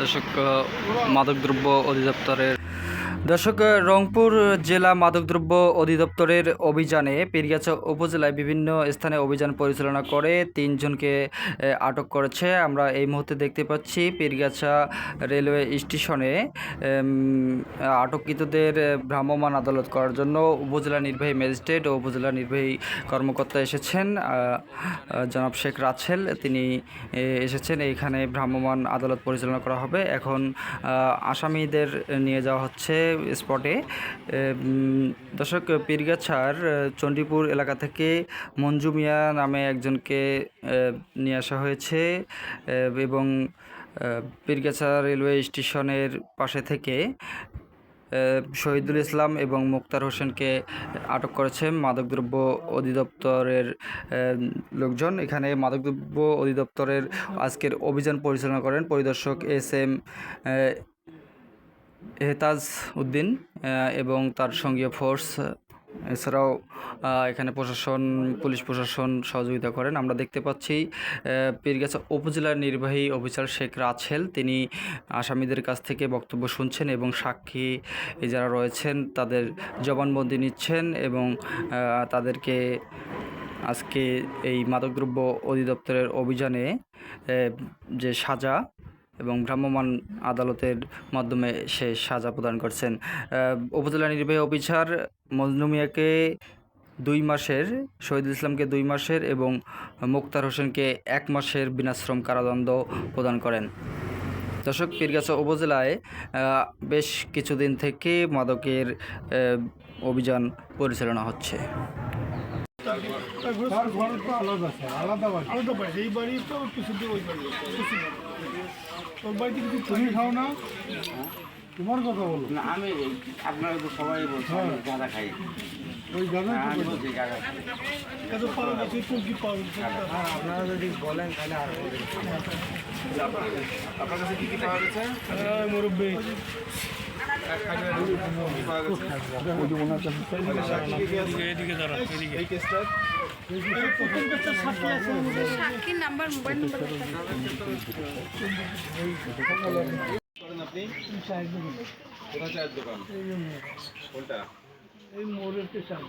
দর্শক মাদকদ্রব্য অধিদপ্তরের দর্শক, রংপুর জেলা মাদকদ্রব্য অধিদপ্তরের অভিযানে পীরগাছা উপজেলায় বিভিন্ন স্থানে অভিযান পরিচালনা করে তিনজনকে আটক করেছে। আমরা এই মুহূর্তে দেখতে পাচ্ছি পীরগাছা রেলওয়ে স্টেশনে আটককৃতদের ভ্রাম্যমাণ আদালত করার জন্য উপজেলা নির্বাহী ম্যাজিস্ট্রেট ও উপজেলা নির্বাহী কর্মকর্তা এসেছেন। জনাব শেখ রাছেল, তিনি এসেছেন। এইখানে ভ্রাম্যমাণ আদালত পরিচালনা করা হবে। এখন আসামিদের নিয়ে যাওয়া হচ্ছে স্পটে দর্শক, পীরগাছার চণ্ডীপুর এলাকা থেকে মঞ্জু মিয়া নামে একজনকে নিয়ে আসা হয়েছে এবং পীরগাছা রেলওয়ে স্টেশনের পাশে থেকে শহীদুল ইসলাম এবং মুক্তার হোসেনকে আটক করেছে মাদকদ্রব্য অধিদপ্তরের লোকজন। এখানে মাদকদ্রব্য অধিদপ্তরের আজকের অভিযান পরিচালনা করেন পরিদর্শক এস এম এহতাজ উদ্দিন এবং তার সঙ্গীয় ফোর্স, এছাড়াও এখানে প্রশাসন, পুলিশ প্রশাসন সহযোগিতা করেন। আমরা দেখতে পাচ্ছি পীরগাছা উপজেলার নির্বাহী অফিসার শেখ রাছেল, তিনি আসামিদের কাছ থেকে বক্তব্য শুনছেন এবং সাক্ষী যারা রয়েছেন তাদের জবানবন্দি নিচ্ছেন এবং তাদেরকে আজকে এই মাদকদ্রব্য অধিদপ্তরের অভিযানে যে সাজা এবং ভ্রাম্যমাণ আদালতের মাধ্যমে সে সাজা প্রদান করছেন। উপজেলা নির্বাহী অফিসার মজনু মিয়াকে দুই মাসের শহীদুল ইসলামকে দুই মাসের এবং মুক্তার হোসেনকে এক মাসের বিনাশ্রম কারাদণ্ড প্রদান করেন। দর্শক, পীরগাছা উপজেলায় বেশ কিছুদিন থেকে মাদকের অভিযান পরিচালনা হচ্ছে। তার ঘর তো আলাদা স্যার আলাদা বাড়ি আলাদা বাড়ি এই বাড়ি তো কিছু দিয়ে ওই বাড়ি কিছু ওর বাড়িতে কিছু তুমি খাও না তোমার কথা বলো না আমি আপনারা তো সবাই বলছেন আমি গাঁদা খাই ওই আমি বলছি খাই এত পাওয়া গেছে? পাওয়া গেছে আপনারা যদি বলেন তাহলে আর হ্যাঁ, মুরব্বী। প্রথম কাছে সাক্ষী আছে আমাদের সাক্ষীর নাম্বার মোবাইল নাম্বার এই মোড়ের পেছনে।